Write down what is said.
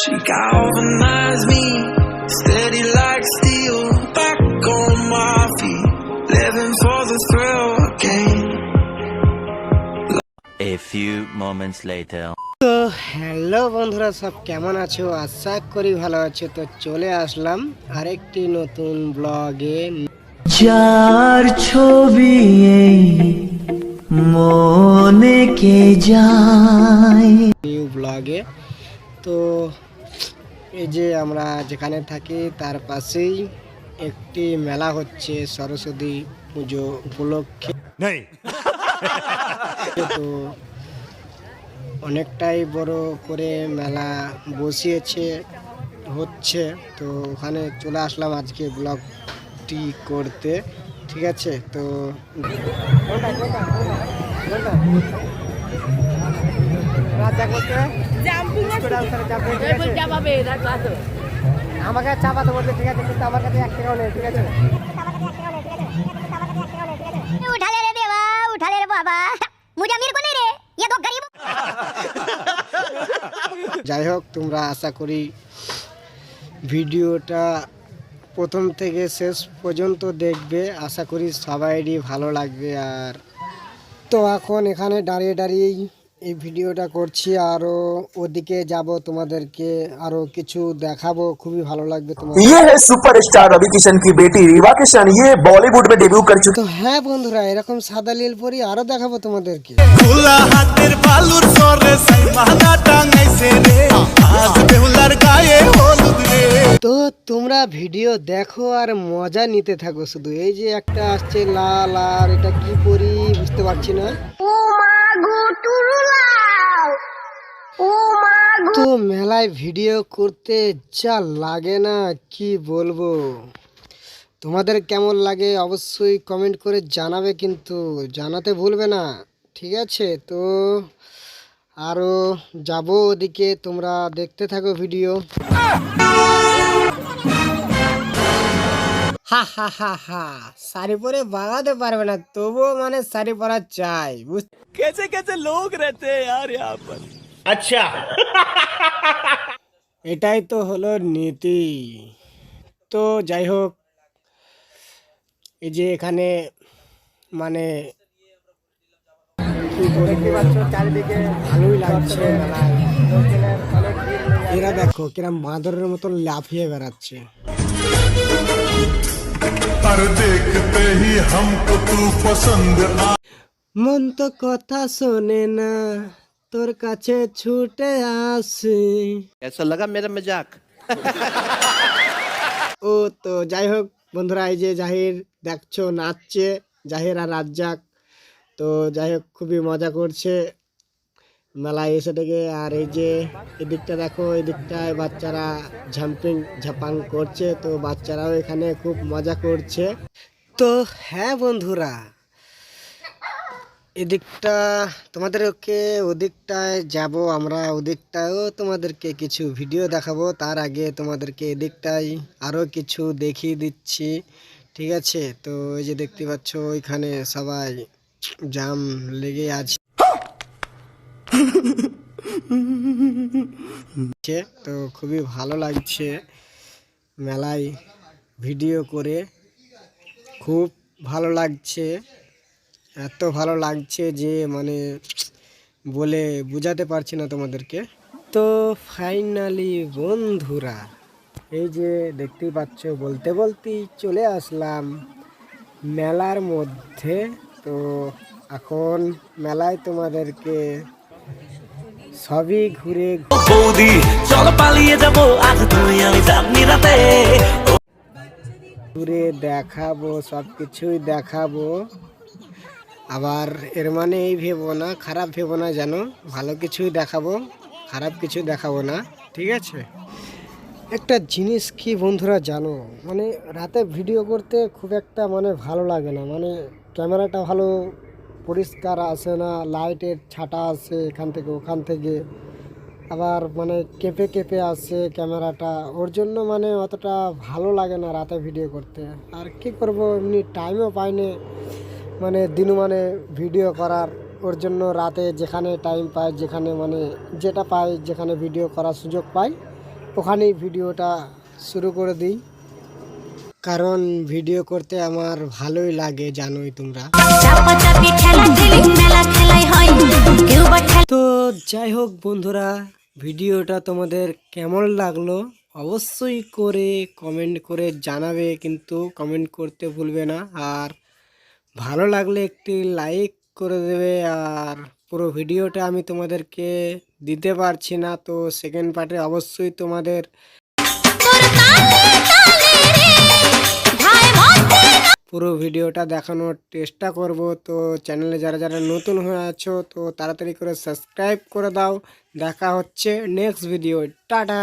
She galvanized me, steady like steel. Back on my feet, living for the thrill again. A few moments later. তো hello বন্ধুরা সব কেমন আছো আশা করি ভালো আছো তো চলে আসলাম আরেকটি নতুন ব্লগে যার ছবি মনে কে যায় নিউ ব্লগে তো এই যে আমরা যেখানে থাকি তার পাশেই একটি মেলা হচ্ছে সরস্বতী পুজো উপলক্ষে। তো অনেকটাই বড় করে মেলা বসিয়েছে হচ্ছে তো ওখানে চলে আসলাম আজকে ব্লগটি করতে। ঠিক আছে? তো আমাকে চাপাতে বলতে ঠিক আছে কিন্তু আমার কাছে এক টাকাও নেই ঠিক আছে? যাই হোক তোমরা আশা করি ভিডিওটা প্রথম থেকে শেষ পর্যন্ত দেখবে। আশা করি সবাইরই ভালো লাগবে। আর তো এখন এখানে দাঁড়িয়ে দাঁড়িয়েই এই ভিডিওটা করছি আরও ওদিকে যাব তোমাদেরকে আরও কিছু দেখাবো খুবই ভালো লাগবে তোমাদের ये है सुपरस्टार रवि किशन की बेटी रीवा किशन ये बॉलीवुड में डेब्यू कर चुकी তো হ্যাঁ বন্ধুরা এরকম সাদা লীল পরি আরও দেখাবো তোমাদেরকে খোলা হাতের বালুর সরে সাই মাহানা টাঙাইছে রে আজ বেহুলার গায়ে হলুদ রে তো তোমরা ভিডিও দেখো আর মজা নিতে থাকো শুধু এই যে একটা আসছে লাল আর এটা কি পরি বুঝতে পারছি না ও মা গো টুরুলাও ও মা গো তো মেলায় ভিডিও করতে যা লাগে না, কি বলব? তোমাদের কেমন লাগে অবশ্যই কমেন্ট করে জানাবে কিন্তু, জানাতে ভুলবে না, ঠিক আছে? তো আরও যাব ওদিকে, তোমরা দেখতে থাকো ভিডিও হা হা হা হা। শাড়ি পরে বাগাতে পারবে না তবুও মানে শাড়ি পরা চাই কেসে কেসে লোক রেতে আর আচ্ছা। এটাই তো হলো নীতি। তো যাই হোক এই যে এখানে মানে দেখতে ভালোই লাগছে এরা দেখো কিরম বাঁদরের মতন লাফিয়ে বেড়াচ্ছে। আর দেখতে হি তু পছন্দ মন তো কথা শোনে না তোর কাছে ছুটে আসি। এসা লাগা মেরা মজাক ও তো যাই হোক বন্ধুরা এই যে জাহির দেখছ নাচছে জাহির আর রাজ্জাক। তো যাই হোক খুবই মজা করছে। মেলায় এসে থেকে আর এই যে এদিকটা দেখো, এদিকটায় বাচ্চারা ঝাম্পিং ঝাপাং করছে, তো বাচ্চারাও এখানে খুব মজা করছে। তো হ্যাঁ বন্ধুরা, এদিকটা তোমাদেরকে ওদিকটায় যাব আমরা, ওদিকটায়ও তোমাদেরকে কিছু ভিডিও দেখাবো। তার আগে তোমাদেরকে এদিকটাই আরও কিছু দেখিয়ে দিচ্ছি, ঠিক আছে? তো এই যে দেখতে পাচ্ছ, ওইখানে সবাই জাম লেগে আছে। তো খুবই ভালো লাগছে মেলায় ভিডিও করে। খুব ভালো লাগছে, এত ভালো লাগছে যে মানে বলে বোঝাতে পারছি না তোমাদেরকে। তো ফাইনালি বন্ধুরা, এই যে দেখতেই পাচ্ছ, বলতে বলতেই চলে আসলাম মেলার মধ্যে। তো এখন মেলায় তোমাদেরকে সবই ঘুরে বৌদি চল পালিয়ে যাব আজ তুই আমি যাবনি রাতে। ঘুরে দেখাবো সব কিছুই দেখাবো। আবার এর মানে এই ভেবো না খারাপ ভেবো না জানো? ভালো কিছুই দেখাবো খারাপ কিছু দেখাবো না ঠিক আছে? একটা জিনিস কি বন্ধুরা জানো? মানে রাতে ভিডিও করতে খুব একটা মানে ভালো লাগে না। মানে ক্যামেরাটা ভালো পরিষ্কার আসে না, লাইটের ছাটা আসে এখান থেকে ওখান থেকে। আবার মানে কেঁপে কেঁপে আসে ক্যামেরাটা। ওর জন্য মানে অতটা ভালো লাগে না রাতে ভিডিও করতে। আর কি করব, এমনি টাইমও পাইনি। মানে দিনু মানে ভিডিও করার। ওর জন্য রাতে যেখানে টাইম পাই যেখানে মানে যেটা পাই যেখানে ভিডিও করার সুযোগ পাই ওখানেই ভিডিওটা শুরু করে দিই। কারণ ভিডিও করতে আমার ভালোই লাগে, জানোই তোমরা। তো যাই হোক বন্ধুরা, ভিডিওটা তোমাদের কেমন লাগল অবশ্যই করে কমেন্ট করে জানাবে, কিন্তু কমেন্ট করতে ভুলবে না। আর ভালো লাগলে একটি লাইক করে দেবে, আর পুরো ভিডিওটা আমি তোমাদেরকে দিতে পারছি না, তো সেকেন্ড পার্টে অবশ্যই তোমাদের পুরো ভিডিওটা দেখানোর চেষ্টা করব। তো চ্যানেলে যারা যারা নতুন হয়ে আছো, তো তাড়াতাড়ি করে সাবস্ক্রাইব করে দাও। দেখা হচ্ছে নেক্সট ভিডিও টাটা!